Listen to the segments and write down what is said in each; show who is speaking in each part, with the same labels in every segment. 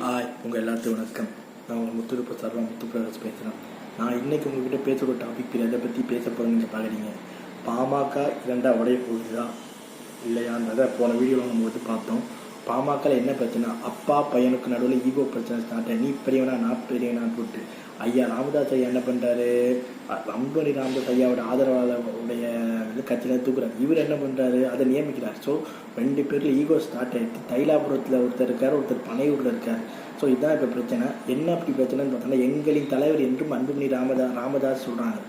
Speaker 1: Hi உங்கள் எல்லாத்துக்கும் வணக்கம். நான் உங்கள் முத்துருப்ப சார்பாக முத்து பேசுகிறேன் நான் இன்னைக்கு உங்ககிட்ட பேசுகிற டாபிக் எதை பற்றி பேச போகிறேன்னு பார்க்குறீங்க பாமக இரண்டாக உடைய போகுதா? இல்லையான்றதை போன வீடியோவில் நம்ம வந்து பார்த்தோம். பாமகவில் என்ன பிரச்சனை? அப்பா பையனுக்கு நடுவில் ஈகோ பிரச்சனை ஸ்டார்ட் நீ பெரியவனா நான் பெரியவனா போட்டு. ஐயா ராமதாஸ் ஐயா என்ன பண்ணுறாரு அம்பரி ராமதாஸ் ஐயாவோட ஆதரவாளருடைய கட்சியில் தூக்குறாரு. இவர் என்ன பண்ணுறாரு அதை நியமிக்கிறார். ஸோ ரெண்டு பேரில் ஈகோ ஸ்டார்ட் ஆகிடுச்சு தைலாபுரத்தில் ஒருத்தர் இருக்கார் ஒருத்தர் பனையூரில் இருக்கார். ஸோ இதுதான் இப்போ பிரச்சனை. என்ன அப்படி பிரச்சனைன்னு பார்த்தோன்னா எங்களின் தலைவர் என்றும் அன்புமணி ராமதா ராமதாஸ் சொல்கிறாங்க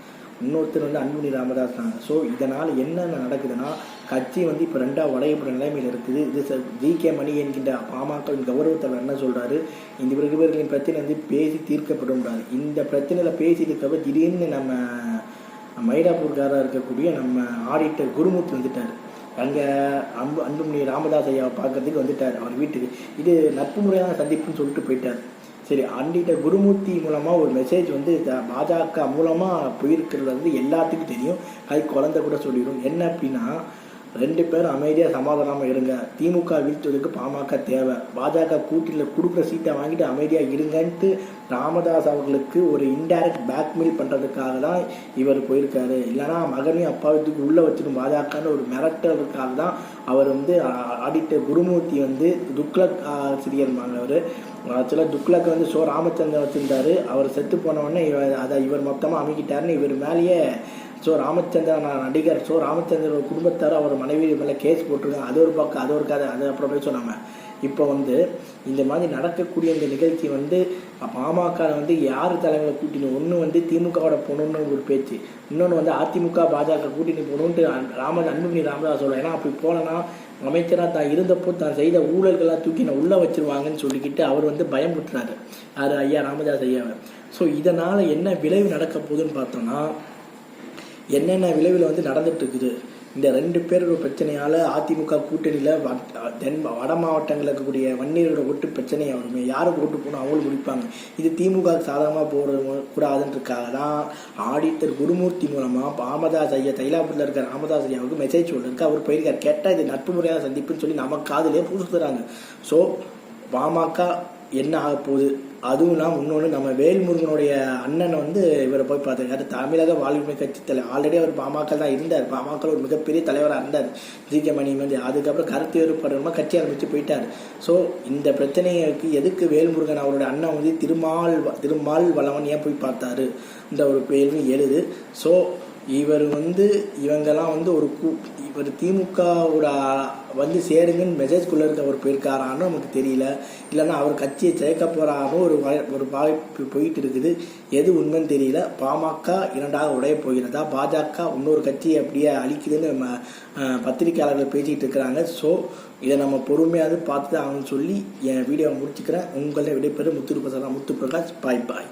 Speaker 1: இன்னொருத்தர் வந்து அன்புமணி ராமதாஸ் தாங்க ஸோ இதனால் என்னென்ன நடக்குதுன்னா கட்சி வந்து இப்போ ரெண்டாக உடையப்படுற நிலைமையில் இருக்குது. இது ஜி கே மணி என்கின்ற பாமகவின் கௌரவத்தவர் என்ன சொல்கிறாரு இந்த இரு பிரச்சனை வந்து பேசி தீர்க்கப்படும்ன்றாரு இந்த பிரச்சனையில் பேசிட்டு இருக்கப்ப திடீர்னு நம்ம மயிலாப்பூர்காராக இருக்கக்கூடிய நம்ம ஆடிட்டர் குருமூர்த்தி வந்துட்டார். அங்கே அன்பு அன்புமணி ராமதாஸ் ஐயாவை பார்க்கறதுக்கு வந்துட்டார் அவர் வீட்டுக்கு. இது நட்பு முறையான சந்திப்புன்னு சொல்லிட்டு போயிட்டார். சரி அண்டிட்ட குருமூர்த்தி மூலமாக ஒரு மெசேஜ் வந்து பாஜக மூலமாக போயிருக்கிறது வந்து எல்லாத்துக்கும் தெரியும். அது குழந்தை கூட சொல்லிடும். என்ன அப்படின்னா ரெண்டு பேரும் அமைதியாக சமாதானமாக இருங்க. திமுக வீழ்த்துவதற்கு பாமக தேவை. பாஜக கூட்டில் கொடுக்குற சீட்டை வாங்கிட்டு அமைதியாக இருங்கன்ட்டு ராமதாஸ் அவர்களுக்கு ஒரு இன்டைரக்ட் பேக்மெயில் பண்ணுறதுக்காக தான் இவர் போயிருக்காரு. இல்லைன்னா மகனையும் அப்பாவத்துக்கு உள்ளே வச்சிடும் பாஜகன்னு ஒரு மிரட்டுறதுக்காக தான் அவர் வந்து ஆடிட்டர் குருமூர்த்தி வந்து துக்லக் ஆசிரியர் அவர். ஆக்சுவலாக துக்லக் வந்து சோ ராமச்சந்திரன் வச்சிருந்தாரு. அவர் செத்து போனவுடனே இவர் அதை இவர் மொத்தமாக அமைக்கிட்டாருன்னு இவர் மேலேயே ஸோ ராமச்சந்திரன் நான் நடிகர். ஸோ ராமச்சந்திரன் குடும்பத்தார் அவர் மனைவி மேலே கேஸ் போட்டிருக்காங்க. அது ஒரு பக்கம் அது ஒரு கதை. அது அப்புறம் போய் சொன்னாங்க. இப்போ வந்து இந்த மாதிரி நடக்கக்கூடிய இந்த நிகழ்ச்சி வந்து பாமக வந்து யார் தலைமையில் கூட்டினு ஒன்று வந்து திமுகவோட போகணுன்னு ஒரு பேச்சு. இன்னொன்று வந்து அதிமுக பாஜக கூட்டணி போகணுன்ட்டு ராம அன்புமணி ராமதாஸ் சொல்ல ஏன்னா அப்படி போனேன்னா அமைச்சராக தான் இருந்தப்போ தான் செய்த ஊழல்கள்லாம் தூக்கி நான் உள்ளே வச்சிருவாங்கன்னு சொல்லிக்கிட்டு அவர் வந்து பயமுட்டுறாரு அது ஐயா ராமதாஸ் ஐயாவை. ஸோ இதனால் என்ன விளைவு நடக்க போகுதுன்னு பார்த்தோம்னா என்னென்ன விளைவில் வந்து நடந்துட்டு இருக்குது இந்த ரெண்டு பேர் பிரச்சனையால் அதிமுக கூட்டணியில் தென் வட மாவட்டங்களில் இருக்கக்கூடிய வன்னியரோட ஓட்டு பிரச்சனையை வருமே யாருக்கு ஓட்டு போகணும் அவங்களும் முடிப்பாங்க. இது திமுக சாதகமாக போகிறது கூடாதுன்றதுக்காக தான் ஆடித்தர் குருமூர்த்தி மூலமாக ராமதாஸ் ஐயா தைலாபுரத்தில் இருக்கிற ராமதாஸ் ஐயாவுக்கு மெசேஜ் சொல்லிருக்கு அவர் போயிருக்கார். கேட்டால் இது நட்பு முறையான சந்திப்புன்னு சொல்லி நம்ம காதுலேயே பூசுறாங்க. ஸோ பாமக என்ன ஆக போகுது? அதுவும் இல்லாமல் இன்னொன்று நம்ம வேல்முருகனுடைய அண்ணனை வந்து இவரை போய் பார்த்துருக்காரு. தமிழக வாழ்வுமை கட்சி தலைவர் ஆல்ரெடி அவர் பாமக தான் இருந்தார். பாமக ஒரு மிகப்பெரிய தலைவராக இருந்தார். ஜி. கே. மணி வந்து அதுக்கப்புறம் கருத்து வேறுபாடுமா கட்சி ஆரம்பித்து போயிட்டார். ஸோ இந்த பிரச்சனைக்கு எதுக்கு வேல்முருகன் அவருடைய அண்ணன் வந்து திருமால் திருமால் வளவன் ஏன் போய் பார்த்தாரு? இந்த ஒரு கேள்வி எழுது. ஸோ இவர் வந்து இவங்கெல்லாம் வந்து ஒரு கூ இவர் திமுகவோட வந்து சேருங்கன்னு மெசேஜ்குள்ளே இருக்க அவர் போயிருக்காரான்னு நமக்கு தெரியல. இல்லைன்னா அவர் கட்சியை சேர்க்க போகிறாரோ ஒரு வாய்- ஒரு வாய்ப்பு போயிட்டு இருக்குது. எது உண்மைன்னு தெரியல. பாமக இரண்டாக உடைய போகிறதா? பாஜக இன்னொரு கட்சியை அப்படியே அழிக்குதுன்னு நம்ம பத்திரிகையாளர்கள் பத்திரிக்கையாளர்கள் பேசிக்கிட்டு இருக்கிறாங்க. ஸோ இதை நம்ம பொறுமையாக பார்த்து தான் ஆகணும்னு சொல்லி என் வீடியோவை முடிச்சுக்கிறேன். உங்களை விடைபெறும் முத்து முத்து பிரகாஷ் பாய் பாய்.